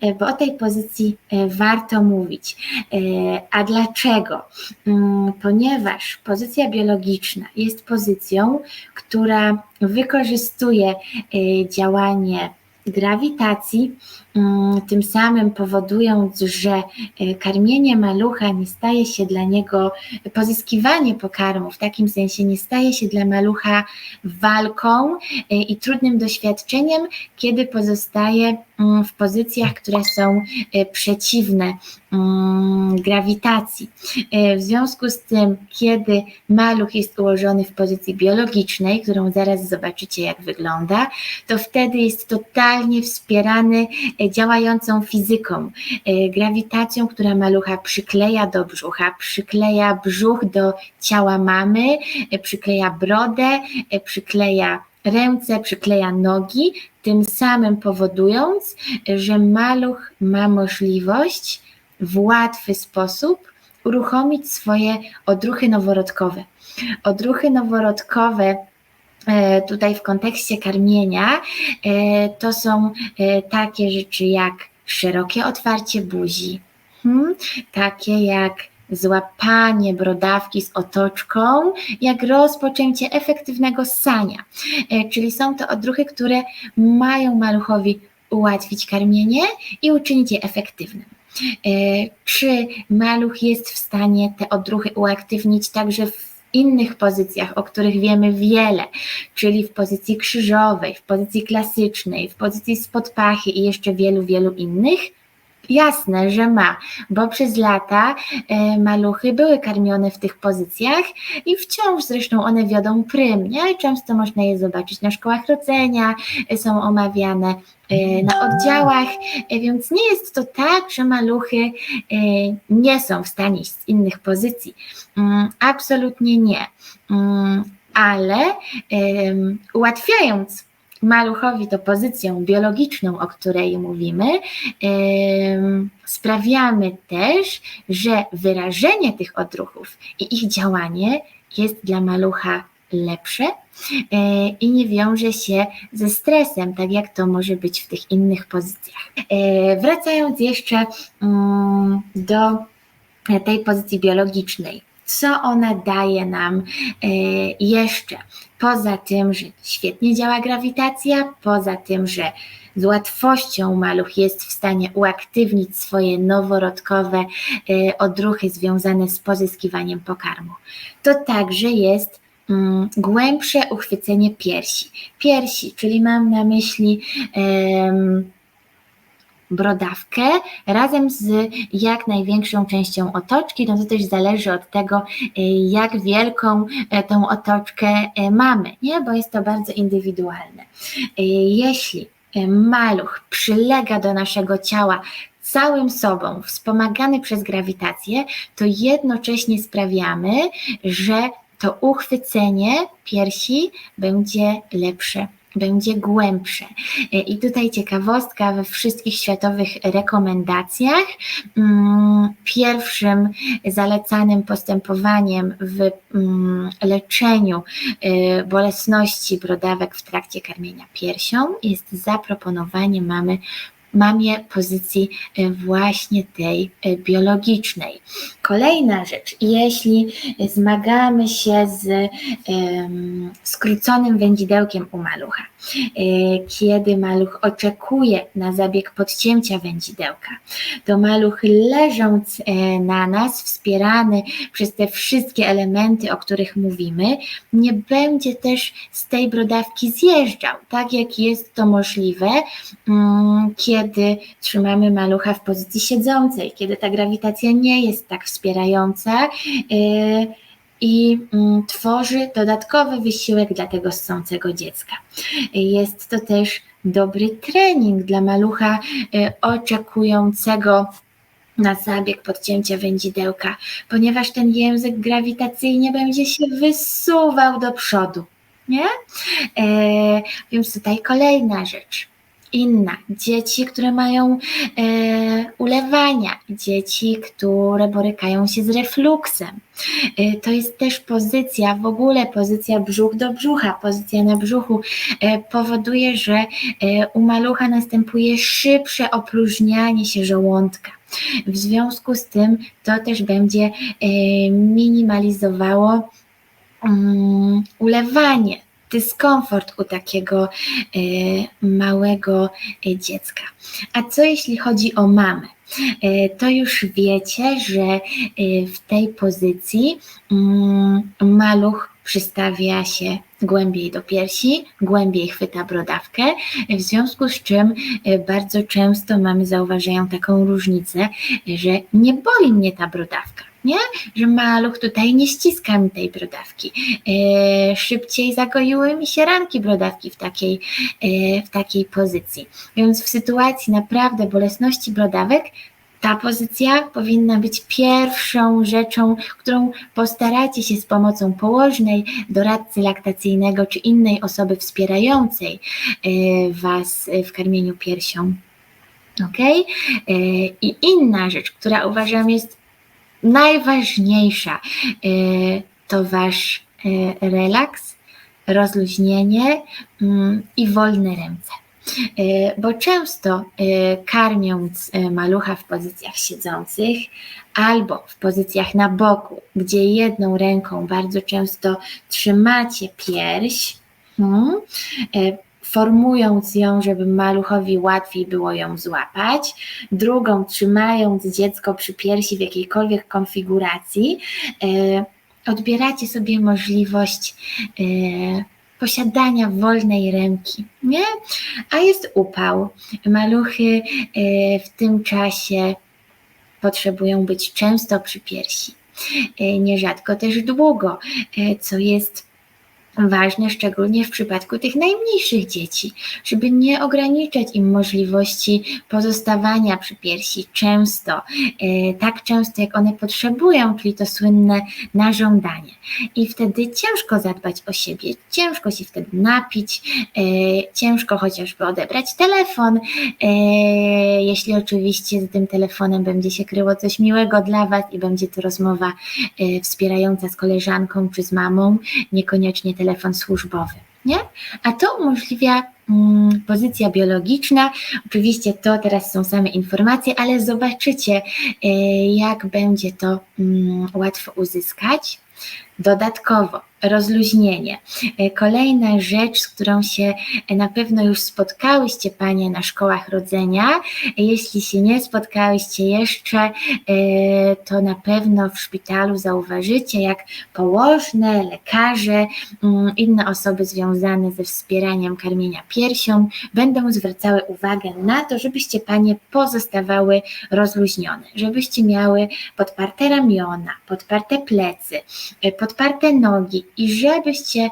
e, bo o tej pozycji e, warto mówić. E, a dlaczego? Mm, ponieważ pozycja biologiczna jest pozycją, która wykorzystuje działanie grawitacji, mm, tym samym powodując, że e, karmienie malucha nie staje się dla niego, pozyskiwanie pokarmu w takim sensie nie staje się dla malucha walką e, i trudnym doświadczeniem, kiedy pozostaje mm, w pozycjach, które są e, przeciwne mm, grawitacji. W związku z tym, kiedy maluch jest ułożony w pozycji biologicznej, którą zaraz zobaczycie, jak wygląda, to wtedy jest totalnie wspierany działającą fizyką, e, grawitacją, która malucha przykleja do brzucha, przykleja brzuch do ciała mamy, e, przykleja brodę, e, przykleja ręce, przykleja nogi, tym samym powodując, że maluch ma możliwość w łatwy sposób uruchomić swoje odruchy noworodkowe. Odruchy noworodkowe E, tutaj w kontekście karmienia, e, to są e, takie rzeczy jak szerokie otwarcie buzi, hmm, takie jak złapanie brodawki z otoczką, jak rozpoczęcie efektywnego ssania. Czyli są to odruchy, które mają maluchowi ułatwić karmienie i uczynić je efektywnym. Czy maluch jest w stanie te odruchy uaktywnić także w innych pozycjach, o których wiemy wiele, czyli w pozycji krzyżowej, w pozycji klasycznej, w pozycji spod pachy i jeszcze wielu, wielu innych, Jasne, że ma, bo przez lata e, maluchy były karmione w tych pozycjach i wciąż zresztą one wiodą prym, nie? Często można je zobaczyć na szkołach rodzenia, e, są omawiane e, na oddziałach, więc nie jest to tak, że maluchy nie są w stanie iść z innych pozycji. Mm, absolutnie nie, mm, ale ułatwiając maluchowi to pozycją biologiczną, o której mówimy, sprawiamy też, że wyrażenie tych odruchów i ich działanie jest dla malucha lepsze e, i nie wiąże się ze stresem, tak jak to może być w tych innych pozycjach. E, wracając jeszcze mm, do tej pozycji biologicznej co ona daje nam e, jeszcze. Poza tym, że świetnie działa grawitacja, poza tym, że z łatwością maluch jest w stanie uaktywnić swoje noworodkowe e, odruchy związane z pozyskiwaniem pokarmu. To także jest mm, głębsze uchwycenie piersi. Piersi, czyli mam na myśli brodawkę razem z jak największą częścią otoczki. No to też zależy od tego, e, jak wielką e, tą otoczkę e, mamy, nie? bo jest to bardzo indywidualne. Jeśli maluch przylega do naszego ciała całym sobą, wspomagany przez grawitację, to jednocześnie sprawiamy, że to uchwycenie piersi będzie lepsze będzie głębsze. E, I tutaj ciekawostka we wszystkich światowych rekomendacjach. Mm, pierwszym zalecanym postępowaniem w mm, leczeniu e, bolesności brodawek w trakcie karmienia piersią jest zaproponowanie mamy mamie pozycji e, właśnie tej biologicznej. Kolejna rzecz, jeśli zmagamy się z skróconym wędzidełkiem u malucha, e, kiedy maluch oczekuje na zabieg podcięcia wędzidełka, to maluch leżąc e, na nas, wspierany przez te wszystkie elementy, o których mówimy, nie będzie też z tej brodawki zjeżdżał, tak jak jest to możliwe, um, kiedy trzymamy malucha w pozycji siedzącej, kiedy ta grawitacja nie jest tak wspierająca y, i mm, tworzy dodatkowy wysiłek dla tego ssącego dziecka. Jest to też dobry trening dla malucha y, oczekującego na zabieg podcięcia wędzidełka, ponieważ ten język grawitacyjnie będzie się wysuwał do przodu. Nie? E, więc tutaj kolejna rzecz inna. Dzieci, które mają e, ulewania, dzieci, które borykają się z refluksem. E, to jest też pozycja, w ogóle pozycja brzuch do brzucha, pozycja na brzuchu e, powoduje, że e, u malucha następuje szybsze opróżnianie się żołądka. W związku z tym to też będzie e, minimalizowało um, ulewanie, dyskomfort u takiego e, małego e, dziecka. A co jeśli chodzi o mamę? E, to już wiecie, że w tej pozycji mm, maluch przystawia się głębiej do piersi, głębiej chwyta brodawkę, w związku z czym bardzo często mamy zauważają taką różnicę, że nie boli mnie ta brodawka, nie? Że maluch tutaj nie ściska mi tej brodawki. E, szybciej zagoiły mi się ranki brodawki w takiej, e, w takiej pozycji. Więc w sytuacji naprawdę bolesności brodawek ta pozycja powinna być pierwszą rzeczą, którą postaracie się z pomocą położnej, doradcy laktacyjnego czy innej osoby wspierającej e, Was w karmieniu piersią. Ok? I inna rzecz, która uważam jest najważniejsza, e, to Wasz relaks, rozluźnienie mm, i wolne ręce. E, bo często karmiąc malucha w pozycjach siedzących albo w pozycjach na boku, gdzie jedną ręką bardzo często trzymacie pierś, hmm, formując ją, żeby maluchowi łatwiej było ją złapać, drugą trzymając dziecko przy piersi w jakiejkolwiek konfiguracji, odbieracie sobie możliwość posiadania wolnej ręki, nie? A jest upał. Maluchy e, w tym czasie potrzebują być często przy piersi, e, nierzadko też długo, e, co jest ważne, szczególnie w przypadku tych najmniejszych dzieci, żeby nie ograniczać im możliwości pozostawania przy piersi często, e, tak często jak one potrzebują, czyli to słynne nażądanie. I wtedy ciężko zadbać o siebie, ciężko się wtedy napić, e, ciężko chociażby odebrać telefon, e, jeśli oczywiście z tym telefonem będzie się kryło coś miłego dla Was i będzie to rozmowa wspierająca z koleżanką czy z mamą, niekoniecznie telefon telefon służbowy. Nie? A to umożliwia mm, pozycja biologiczna. Oczywiście to teraz są same informacje, ale zobaczycie, y, jak będzie to mm, łatwo uzyskać. Dodatkowo rozluźnienie. E, kolejna rzecz, z którą się na pewno już spotkałyście Panie na szkołach rodzenia. Jeśli się nie spotkałyście jeszcze, e, to na pewno w szpitalu zauważycie, jak położne, lekarze, mm, inne osoby związane ze wspieraniem karmienia piersią będą zwracały uwagę na to, żebyście Panie pozostawały rozluźnione, żebyście miały podparte ramiona, podparte plecy, e, podparte nogi, i żebyście e,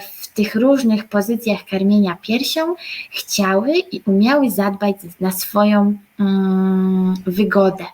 w tych różnych pozycjach karmienia piersią chciały i umiały zadbać na swoją mm, wygodę.